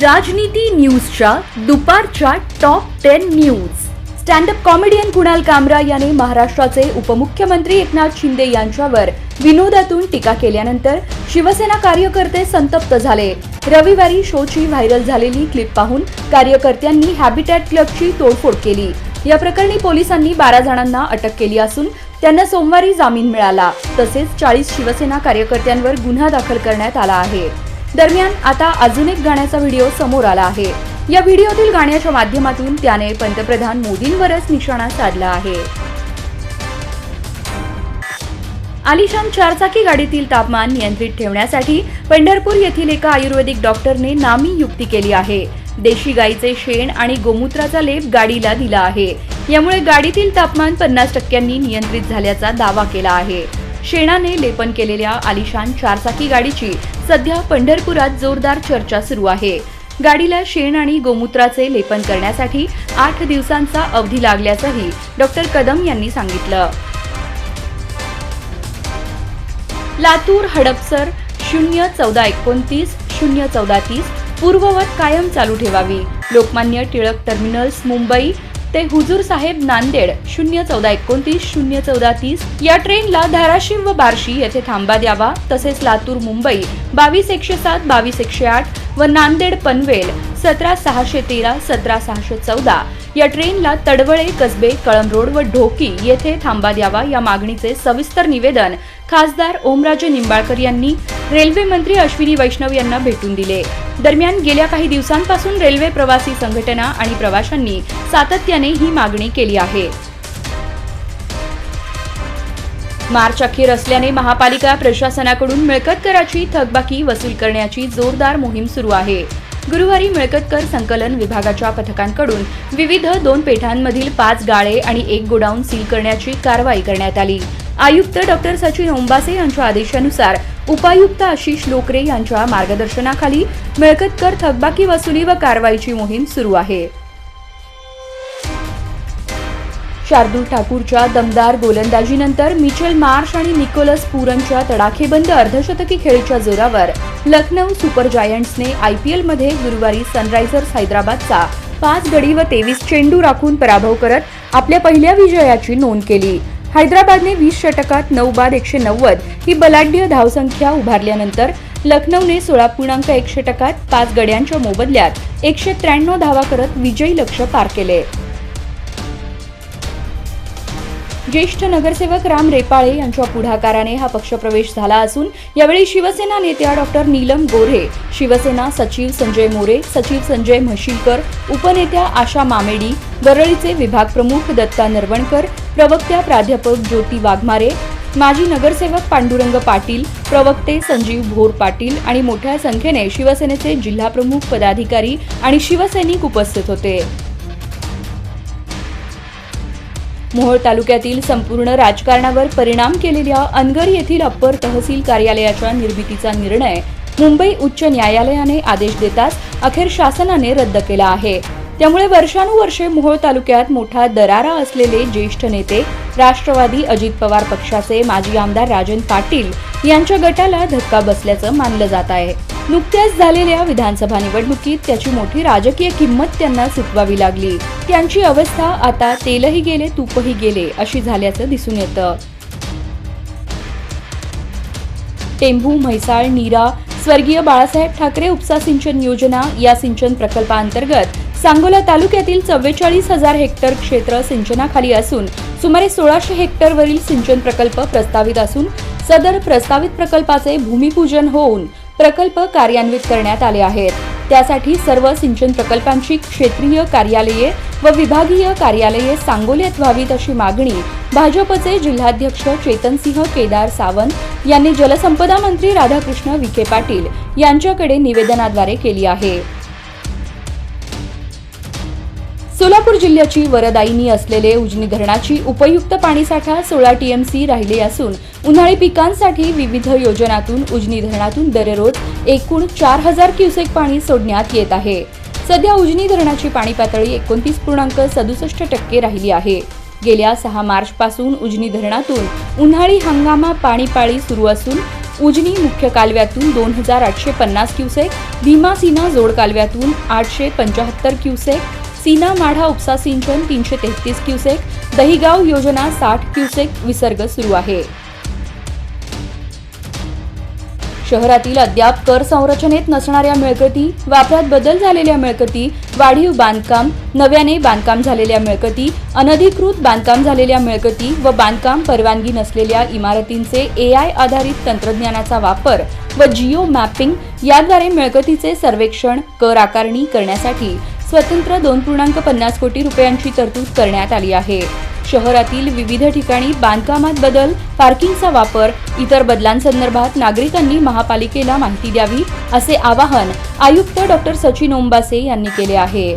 राजनीती न्यूजच्या दुपारच्या top ten news. Standup comedian Kunal Kamra याने महाराष्ट्राचे उपमुख्यमंत्री एकनाथ शिंदे यांच्यावर विनोदातून टीका केल्यानंतर शिवसेना कार्यकर्ते संतप्त झाले. रविवारी शोची व्हायरल झालेली क्लिप पाहून कार्यकर्त्यांनी हॅबिटॅट क्लबची तोडफोड केली. या प्रकरणी पोलिसांनी बारा जणांना अटक केली असून त्यांना सोमवारी जामीन मिळाला. तसेच चाळीस शिवसेना कार्यकर्त्यांवर गुन्हा दाखल करण्यात आला आहे. दरम्यान आता अजून एक गाण्याचा व्हिडिओ समोर आला आहे. या व्हिडिओतील गाण्याच्या माध्यमातून त्याने पंतप्रधान मोदींवरच निशाणा साधला आहे. आलिशान चारचाकी गाडीतील तापमान नियंत्रित ठेवण्यासाठी पंढरपूर येथील एका आयुर्वेदिक डॉक्टरने नामी युक्ती केली आहे. देशी गाईचे शेण आणि गोमूत्राचा लेप गाडीला दिला आहे. यामुळे गाडीतील तापमान पन्नास टक्क्यांनी नियंत्रित झाल्याचा दावा केला आहे. शेणाने लेपन केलेल्या आलिशान चारचाकी गाडीची सध्या पंढरपुरात जोरदार चर्चा सुरू आहे. गाडीला शेण आणि गोमूत्राचे लेपन करण्यासाठी आठ दिवसांचा अवधी लागल्याचंही डॉक्टर कदम यांनी सांगितलं. लातूर हडपसर शून्य चौदा एकोणतीस शून्य चौदा तीस पूर्ववत कायम चालू ठेवावी. लोकमान्य टिळक टर्मिनल्स मुंबई ते हुजूर साहेब नांदेड शून्य चौदा एकोणतीस शून्य चौदा तीस या ट्रेनला धाराशिव व बार्शी येथे थांबा द्यावा. तसेच लातूर मुंबई बावीस एकशे सात बावीस एकशे आठ व नांदेड पनवेल सतरा सहाशे तेरा सतरा सहाशे चौदा या ट्रेनला तडवळे कसबे कळम रोड व ढोकी येथे थांबा द्यावा या मागणीचे सविस्तर निवेदन खासदार ओमराजे निंबाळकर यांनी रेल्वे मंत्री अश्विनी वैष्णव यांना भेटून दिले. दरम्यान गेल्या काही दिवसांपासून रेल्वे प्रवासी संघटना आणि प्रवाशांनी सातत्याने ही मागणी केली आहे. मार्च अखेर असल्याने महापालिका प्रशासनाकडून मिळकत कराची थकबाकी वसूल करण्याची जोरदार मोहीम सुरू आहे. गुरुवारी मिळकतकर संकलन विभागाच्या पथकांकडून विविध दोन पेठांमधील पाच गाळे आणि एक गोडाऊन सील करण्याची कारवाई करण्यात आली. आयुक्त डॉक्टर सचिन ओंबासे यांच्या आदेशानुसार उपायुक्त आशिष लोकरे यांच्या मार्गदर्शनाखाली मिळकतकर थकबाकी वसुली व कारवाईची मोहीम सुरू आहे. शार्दूल ठाकूरच्या दमदार गोलंदाजीनंतर मिचेल मार्श आणि निकोलस पुरनच्या तडाखेबंद अर्धशतकी खेळीच्या जोरावर लखनौ सुपर जायंट्सने आयपीएलमध्ये गुरुवारी सनरायझर्स हैदराबादचा पाच गडी व तेवीस चेंडू राखून पराभव करत आपल्या पहिल्या विजयाची नोंद केली. हैदराबादने वीस षटकात नऊ बाद एकशे नव्वद ही बलाढ्य धावसंख्या उभारल्यानंतर लखनौने सोळा पूर्णांक एक षटकात पाच गड्यांच्या मोबदल्यात एकशे त्र्याण्णव धावा करत विजयी लक्ष पार केले. ज्येष्ठ नगरसेवक राम रेपाळे यांच्या पुढाकाराने हा पक्षप्रवेश झाला असून यावेळी शिवसेना नेत्या डॉक्टर नीलम गोऱ्हे शिवसेना सचिव संजय मोरे सचिव संजय म्हशीलकर उपनेत्या आशा मामेडी वरळीचे विभाग प्रमुख दत्ता नरवणकर प्रवक्त्या प्राध्यापक ज्योती वाघमारे माजी नगरसेवक पांडुरंग पाटील प्रवक्ते संजीव भोर पाटील आणि मोठ्या संख्येने शिवसेनेचे जिल्हाप्रमुख पदाधिकारी आणि शिवसैनिक उपस्थित होते. मोहोळ तालुक्यातील संपूर्ण राजकारणावर परिणाम केलेल्या अनगर येथील अप्पर तहसील कार्यालयाच्या निर्मितीचा निर्णय मुंबई उच्च न्यायालयाने आदेश देताच अखेर शासनाने रद्द केला आहे. त्यामुळे वर्षानुवर्षे मोहोळ तालुक्यात मोठा दरारा असलेले ज्येष्ठ नेते राष्ट्रवादी अजित पवार पक्षाचे माजी आमदार राजन पाटील यांच्या गटाला धक्का बसल्याचं मानलं जात आहे. नुकत्याच झालेल्या विधानसभा निवडणुकीत त्याची मोठी राजकीय किंमत त्यांना चुकवावी लागली. त्यांची अवस्था आता तेलही गेले तूपही गेले अशी झाल्याचं दिसून येतं. टेंभू म्हैसाळ नीरा स्वर्गीय बाळासाहेब ठाकरे उपसा सिंचन योजना या सिंचन प्रकल्पाअंतर्गत सांगोला तालुक्यातील चव्वेचाळीस हजार हेक्टर क्षेत्र सिंचनाखाली असून सुमारे सोळाशे हेक्टरवरील सिंचन प्रकल्प प्रस्तावित असून सदर प्रस्तावित प्रकल्पाचे भूमिपूजन होऊन प्रकल्प कार्यान्वित करण्यात आले आहेत. त्यासाठी सर्व सिंचन प्रकल्पांची क्षेत्रीय कार्यालये व विभागीय कार्यालये सांगोल्यात व्हावीत अशी मागणी भाजपचे जिल्हाध्यक्ष चेतनसिंह केदार सावंत यांनी जलसंपदा मंत्री राधाकृष्ण विखे पाटील यांच्याकडे निवेदनाद्वारे केली आहे. सोलापूर जिल्ह्याची वरदायिनी असलेले उजनी धरणाची उपयुक्त पाणीसाठा सोळा टीएमसी राहिले असून उन्हाळी पिकांसाठी विविध योजनातून उजनी धरणातून दररोज एकूण चार हजार क्युसेक पाणी सोडण्यात येत आहे. सध्या उजनी धरणाची पाणी पातळी एकोणतीस पूर्णांक सदुसष्ट टक्के राहिली आहे. गेल्या सहा मार्च पासून उजनी धरणातून उन्हाळी हंगामा पाणी पाळी सुरू असून उजनी मुख्य कालव्यातून दोन हजार आठशे पन्नास क्युसेक भीमासीना जोड कालव्यातून आठशे पंचाहत्तर क्युसेक सीना माढा उपसा सिंचन तीनशे तेहतीस क्युसेक दहिगाव योजना साठ क्युसेक विसर्ग सुरू आहे. शहरातील अद्याप कर संरचनेत नसणाऱ्या मिळकती वापरात बदल झालेल्या मिळकती वाढीव बांधकाम नव्याने बांधकाम झालेल्या मिळकती अनधिकृत बांधकाम झालेल्या मिळकती व बांधकाम परवानगी नसलेल्या इमारतींचे ए आय आधारित तंत्रज्ञानाचा वापर व जिओ मॅपिंग याद्वारे मिळकतीचे सर्वेक्षण कर आकारणी करण्यासाठी स्वतंत्र दोन पूर्णांक पन्नास कोटी रुपयांची तरतूद करण्यात आली आहे. शहरातील विविध ठिकाणी बांधकामात बदल पार्किंगचा वापर इतर बदलांसंदर्भात नागरिकांनी महापालिकेला माहिती द्यावी असे आवाहन आयुक्त डॉक्टर सचिन ओंबासे यांनी केले आहे.